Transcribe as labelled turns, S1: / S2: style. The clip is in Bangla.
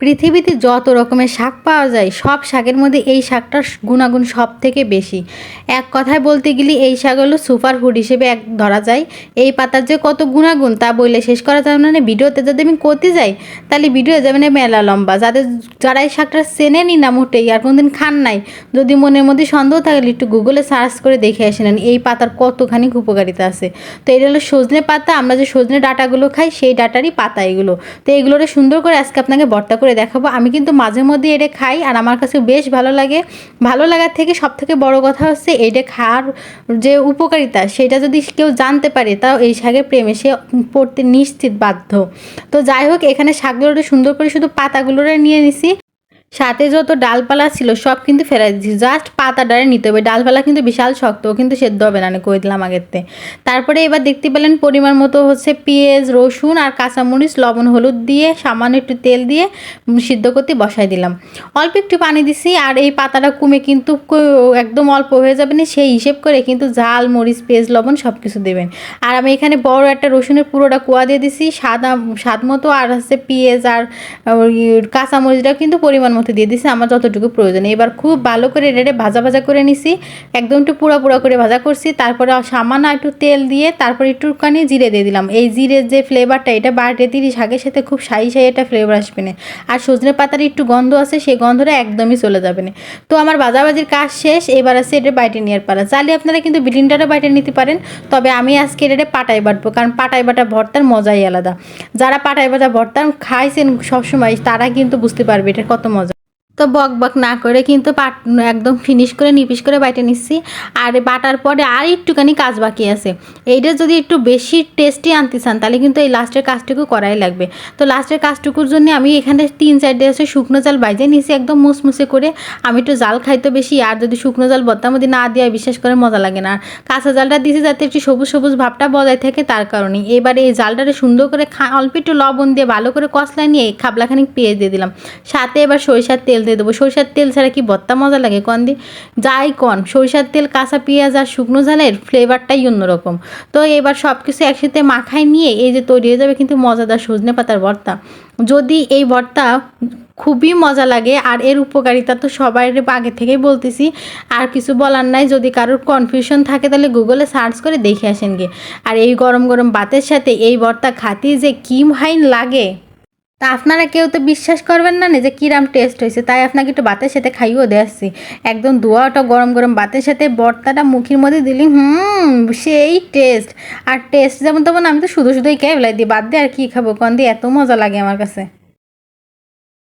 S1: পৃথিবীতে যত রকমের শাক পাওয়া যায়, সব শাকের মধ্যে এই শাকটার গুণাগুণ সব থেকে বেশি। এক কথায় বলতে গেলে এই শাক হলো সুপার ফুড হিসেবে এক ধরা যায়। এই পাতার যে কত গুণাগুণ তা বললে শেষ করা যাবে না। ভিডিওতে যদি আমি করতে যাই, তাহলে ভিডিও যাবে না মেলা লম্বা। যাদের, যারা এই শাকটা চেনেনি না মোটেই আর কোনোদিন খান নাই, যদি মনের মধ্যে সন্দেহ থাকলে একটু গুগলে সার্চ করে দেখে আসে নেন। এই পাতার কতখানি উপকারিতা আছে। তো এটা হলো সজনে পাতা। আমরা যে সজনে ডাটাগুলো খাই, সেই ডাটারই পাতা এগুলো। তো এগুলোরে সুন্দর করে আজকে আপনাকে বর্তা করে দেখাবো। আমি কিন্তু মাঝে মধ্যে এটা খাই আর আমার কাছে বেশ ভালো লাগে। ভালো লাগার থেকে সব থেকে বড় কথা হচ্ছে এটা খাওয়ার যে উপকারিতা, সেটা যদি কেউ জানতে পারে তাও এই শাকের প্রেমে সে পড়তে নিশ্চিত বাধ্য। তো যাই হোক, এখানে শাকগুলোটা সুন্দর করে শুধু পাতাগুলোরে নিয়ে নিছি। সাথে যত ডালপালা ছিল সব কিন্তু ফেরাই দিচ্ছি জাস্ট পাতা ডালে নিতে হবে। ডালপালা কিন্তু বিশাল শক্ত কিন্তু সেদ্ধ হবে না কই দিলাম আগেরতে তারপরে এবার দেখতে পেলেন পরিমাণ মতো হচ্ছে পেঁয়াজ, রসুন আর কাঁচামরিচ, লবণ, হলুদ দিয়ে সামান্য একটু তেল দিয়ে সিদ্ধ করতে বসাই দিলাম। অল্প একটু পানি দিছি আর এই পাতাটা কমে কিন্তু একদম অল্প হয়ে যাবে না, সেই হিসেব করে কিন্তু ঝাল, মরিচ, পেঁয়াজ, লবণ সব কিছু দেবেন। আর আমি এখানে বড় একটা রসুনের পুরোটা কুয়া দিয়ে দিছি, সাদা, স্বাদ মতো আর হচ্ছে পেঁয়াজ আর কাঁচামরিচটাও কিন্তু পরিমাণ মতো দিয়ে দিছি, আমার যতটুকু প্রয়োজন। এবার খুব ভালো করে রেড়ে ভাজা ভাজা করে নিছি। একদম একটু পুরা পুরা করে ভাজা করছি। তারপরে সামান্য একটু তেল দিয়ে তারপরে একটুখানি জিরে দিয়ে দিলাম। এই জিরের যে ফ্লেভারটা এটা বাটে তিরিশ শাকের সাথে খুব সাই সাই একটা ফ্লেভার আসবে না। আর সজনে পাতার একটু গন্ধ আছে, সেই গন্ধটা একদমই চলে যাবে না। তো আমার ভাজাভাজির কাজ শেষ, এবার আছে এটা বাইটে নেওয়ার পালা। চাইলে আপনারা কিন্তু বিলিন্ডারও বাইটে নিতে পারেন, তবে আমি আজকে এটা পাটাই বাটবো, কারণ পাটাই বাটা ভর্তার মজাই আলাদা। যারা পাটাই বাটা ভর্তা খাইছেন সবসময়, তারা কিন্তু বুঝতে পারবে এটা কত মজা। তো বক বক না করে কিন্তু পাট একদম ফিনিশ করে নিপিস করে বাইটে নিচ্ছি। আর বাটার পরে আর একটুখানি কাজ বাকি আছে। এইটা যদি একটু বেশি টেস্টি আনতে চান, তাহলে কিন্তু এই লাস্টের কাজটুকু করাই লাগবে। তো লাস্টের কাজটুকুর জন্য আমি এখানে তিন চারটে আছে শুকনো জাল বাইজে নিয়েছি একদম মুসমুসে করে। আমি একটু জাল খাইতে বেশি, আর যদি শুকনো জাল বদ্দার মধ্যে না দেওয়া বিশ্বাস করে মজা লাগে না। আর কাঁচা জালটা দিছি যাতে একটু সবুজ সবুজ ভাবটা বজায় থাকে তার কারণে এবারে এই জালটারে সুন্দর করে খা অল্প একটু লবণ দিয়ে ভালো করে কষলা নিয়ে খাবলাখানি পেঁয়াজ দিয়ে দিলাম। সাথে এবার সরিষার তেল দিয়ে দেবো। সরিষার তেল ছাড়া কি বত্তা মজা লাগে কন দি? যাই কন, সরিষার তেল, কাঁচা পেঁয়াজ আর শুকনো ঝালের ফ্লেভারটাই অন্যরকম। তো এবার সব কিছু একসাথে মাখায় নিয়ে এই যে তৈরি হয়ে যাবে কিন্তু মজাদার সজনে পাতার ভর্তা। যদি এই ভর্তা খুবই মজা লাগে, আর এর উপকারিতা তো সবাই আগে থেকেই বলতেছি, আর কিছু বলার নাই। যদি কারোর কনফিউশন থাকে তাহলে গুগলে সার্চ করে দেখে আসেন গে। আর এই গরম গরম ভাতের সাথে এই ভর্তা খাতে যে কি হাইন লাগে। তা আপনারা কেউ তো বিশ্বাস করবেন না যে কিরাম টেস্ট হয়েছে। তাই আপনাকে একটু বাতের সাথে খাইয়েও আসছি। একদম দোয়াটা গরম গরম বাতের সাথে বর্তাটা মুখের মধ্যে দিলি, হুম, সেই টেস্ট আর টেস্ট যেমন তেমন আমি তো শুধু শুধুই খেয়ে ফেলাই দিই। বাদ দিয়ে আর কি খাব? কন দিয়ে এত মজা লাগে আমার কাছে।